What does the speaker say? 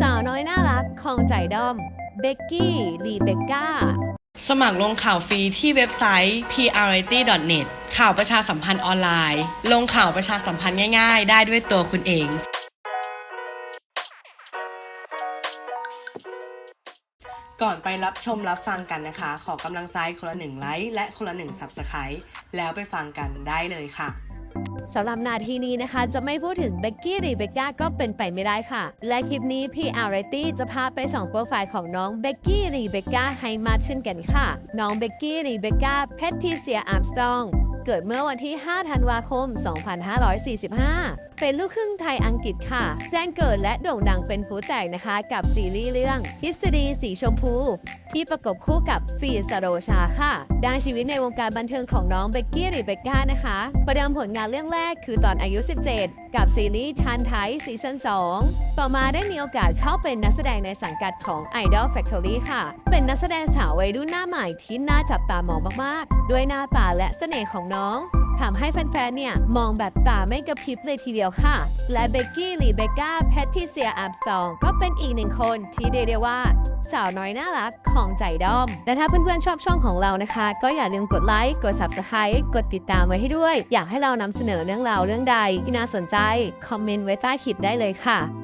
สาวน้อยน่ารักของใจดอม เบกกี้ ลีเบกก้า สมัครลงข่าวฟรีที่เว็บไซต์ priority.net ข่าวประชาสัมพันธ์ออนไลน์ ลงข่าวประชาสัมพันธ์ง่ายๆ ได้ด้วยตัวคุณเองก่อนไปรับชมรับฟังกันนะคะ ขอกำลังใจคนละหนึ่งไลค์และคนละหนึ่ง Subscribe แล้วไปฟังกันได้เลยค่ะ สำหรับนาทีนี้นะคะ จะไม่พูดถึงเบกกี้หรือเบกก้าก็เป็นไปไม่ได้ค่ะ และคลิปนี้พี่อาร์เรตี้จะพาไปส่องโปรไฟล์ของน้องเบกกี้หรือเบกก้าให้มากขึ้นกันค่ะ น้องเบกกี้หรือเบกก้าเพททีเซียอาร์มสตรอง เกิดเมื่อวันที่ 5 ธันวาคม 2545 เป็นลูกครึ่งไทยอังกฤษค่ะ แจ้งเกิดและโด่งดังเป็นผู้แตกนะคะ กับซีรีส์เรื่องทฤษฎีสีชมพู ที่ประกบคู่กับฟีสโรชาค่ะด้านชีวิตในวงการบันเทิงของน้องเบกกี้หรือเบกก้านะคะ ประเดิมผลงานเรื่องแรกคือตอนอายุ 17 กับซีรีส์ทันไทยซีซั่น2 ต่อมาได้มีโอกาสเข้าเป็นนักแสดงในสังกัดของ Idol Factory ค่ะ เป็นนักแสดงสาววัยรุ่นหน้าใหม่ที่น่าจับตามองมากๆ ด้วยหน้าตาและเสน่ห์ของน้องทำให้แฟนๆ เนี่ย มองแบบตาไม่กระพริบเลยทีเดียวค่ะ และเบกกี้หรือเบกก้าแพทติเซียอาร์มสตองก็เป็นอีกหนึ่งคนที่เรียกได้ว่า สาวน้อยน่ารักของใจด้อม และถ้าเพื่อนๆ ชอบช่องของเรานะคะ ก็อย่าลืมกดไลค์ กด Subscribe กดติดตามไว้ให้ด้วย อยากให้เรานำเสนอเรื่องราวเรื่องใดที่น่าสนใจ คอมเมนต์ไว้ใต้คลิปได้เลยค่ะ